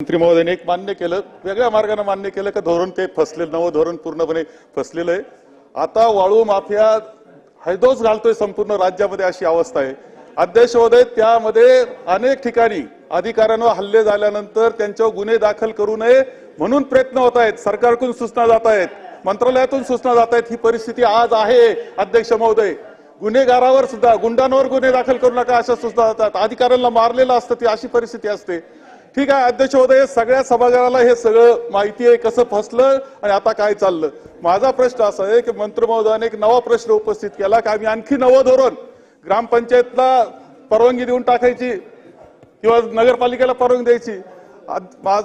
मंत्री महोदयाने एक मान्य केलं वेगळ्या मार्गाने मान्य केलं का धोरण ते फसलेलं नवं धोरण पूर्णपणे फसलेलं आहे. आता वाळू माफिया हैदोस घालतोय संपूर्ण राज्यामध्ये अशी अवस्था आहे. अध्यक्ष महोदय त्यामध्ये अनेक ठिकाणी अधिकाऱ्यांवर हल्ले झाल्यानंतर त्यांच्यावर गुन्हे दाखल करू नये म्हणून प्रयत्न होत आहेत. सरकारकडून सूचना जात आहेत मंत्रालयातून सूचना जात आहेत. ही परिस्थिती आज आहे अध्यक्ष महोदय. गुन्हेगारावर सुद्धा गुंडांवर गुन्हे दाखल करू नका अशा सूचना जातात. अधिकाऱ्यांना मारलेलं असतं ती अशी परिस्थिती असते. ठीक आहे अध्यक्ष महोदय सगळ्या समाजाला हे सगळं माहिती आहे कसं फसलं आणि आता काय चाललं. माझा प्रश्न असा आहे की मंत्री महोदयाने एक नवा प्रश्न उपस्थित केला की आम्ही आणखी नवं धोरण ग्रामपंचायतला परवानगी देऊन टाकायची किंवा नगरपालिकेला परवानगी द्यायची.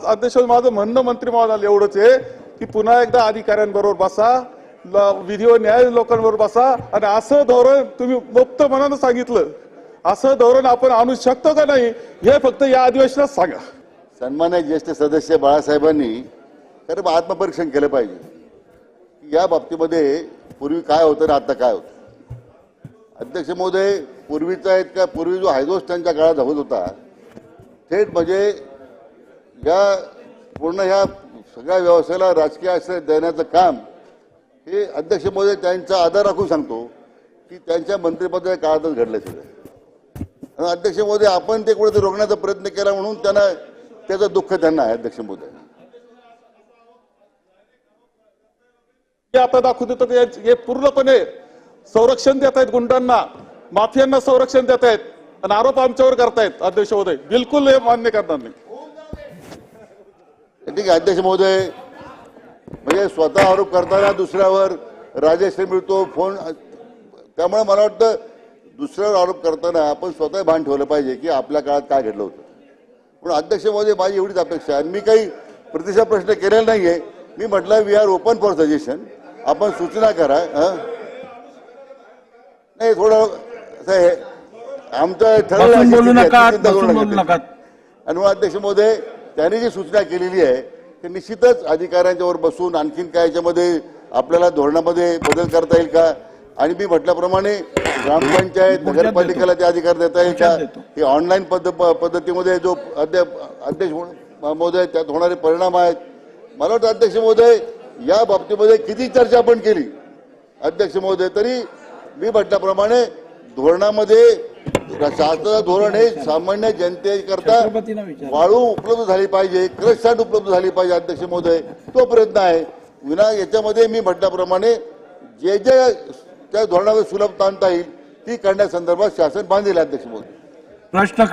अध्यक्ष माझं म्हणणं मंत्री महोदयाला एवढंच आहे की पुन्हा एकदा अधिकाऱ्यांबरोबर बसा विधी व न्याय लोकांबरोबर बसा आणि असं धोरण तुम्ही मुक्त मनानं सांगितलं. असं धोरण आपण आणू शकतो का नाही हे फक्त या अधिवेशनात सांगा. सन्मान्य ज्येष्ठ सदस्य बाळासाहेबांनी खरं आत्मपरीक्षण केलं पाहिजे. की या बाबतीमध्ये पूर्वी काय होतं आणि आता काय होतं? अध्यक्ष महोदय पूर्वीचा का पूर्वी जो हायदोस त्यांच्या काळात होत होता थेट म्हणजे या पूर्ण ह्या सगळ्या व्यवसायाला राजकीय आश्रय देण्याचं काम हे अध्यक्ष महोदय त्यांचा आदर राखून सांगतो की त्यांच्या मंत्रिपदाच्या काळातच घडलं सगळं. अध्यक्ष महोदय आपण ते कुठेतरी रोखण्याचा प्रयत्न केला म्हणून त्यांना त्याचं दुःख त्यांना आहे अध्यक्ष महोदय. हे आता दाखवू देतो की हे- हे पूर्णपणे संरक्षण देत आहेत गुंडांना माफियांना संरक्षण देत आहेत आणि आरोप आमच्यावर करतायत अध्यक्ष महोदय. बिलकुल हे मान्य करणार नाही. ठीक आहे अध्यक्ष महोदय. म्हणजे स्वतः आरोप करताना दुसऱ्यावर राजेश्री मिळतो फोन त्यामुळे मला वाटतं दुसऱ्यावर आरोप करताना आपण स्वतः भान ठेवलं पाहिजे की आपल्या काळात काय घडलं होतं. पण अध्यक्ष महोदय माझी एवढीच अपेक्षा आहे. आणि मी काही प्रतिसाद प्रश्न केलेला नाहीये. मी म्हटलं we are open for suggestion आपण सूचना करा. हं? नाही थोडं आहे आमचं ठरवलं आहे, आणि अध्यक्ष महोदय त्यांनी जी सूचना केलेली आहे ते निश्चितच अधिकाऱ्यांच्यावर बसून आणखीन काय याच्यामध्ये आपल्याला धोरणामध्ये बदल करता येईल का? आणि मी म्हटल्याप्रमाणे ग्रामपंचायत. नगरपालिकेला ते अधिकार देता येईल का. हे ऑनलाईन पद्ध पद्धतीमध्ये जो अध्यक्ष अध्यक्ष महोदय त्यात होणारे परिणाम आहेत मला वाटतं अध्यक्ष महोदय या बाबतीमध्ये किती चर्चा आपण केली अध्यक्ष महोदय तरी मी म्हटल्याप्रमाणे धोरणामध्ये शासनाचं धोरण हे सामान्य जनतेकरता. वाळू उपलब्ध झाली पाहिजे क्रशसाट उपलब्ध झाली पाहिजे अध्यक्ष महोदय तो प्रयत्न आहे विना याच्यामध्ये मी म्हटल्याप्रमाणे जे जे त्या धोरणावर सुलभता आणता येईल ती करण्यासंदर्भात शासन बांधील अध्यक्ष महोदय प्रश्न